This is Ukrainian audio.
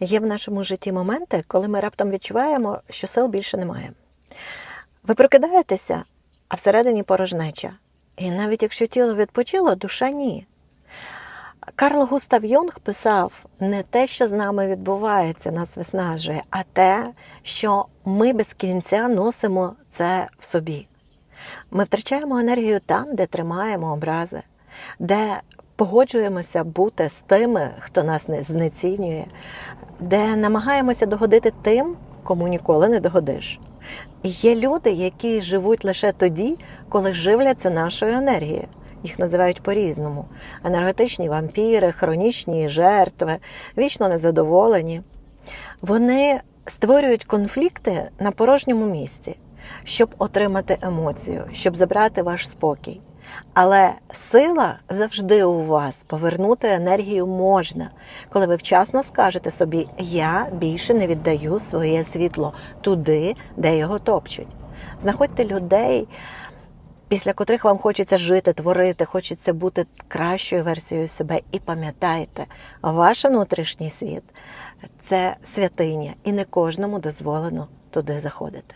Є в нашому житті моменти, коли ми раптом відчуваємо, що сил більше немає. Ви прокидаєтеся, а всередині порожнеча. І навіть якщо тіло відпочило, душа ні. Карл Густав Юнг писав: не те, що з нами відбувається, нас виснажує, а те, що ми без кінця носимо це в собі. Ми втрачаємо енергію там, де тримаємо образи, де погоджуємося бути з тими, хто нас не знецінює, де намагаємося догодити тим, кому ніколи не догодиш. Є люди, які живуть лише тоді, коли живляться нашою енергією. Їх називають по-різному: енергетичні вампіри, хронічні жертви, вічно незадоволені. Вони створюють конфлікти на порожньому місці, щоб отримати емоцію, щоб забрати ваш спокій. Але сила завжди у вас повернути енергію можна, коли ви вчасно скажете собі, я більше не віддаю своє світло туди, де його топчуть. Знаходьте людей, після котрих вам хочеться жити, творити, хочеться бути кращою версією себе. І пам'ятайте, ваш внутрішній світ це святиня, і не кожному дозволено туди заходити.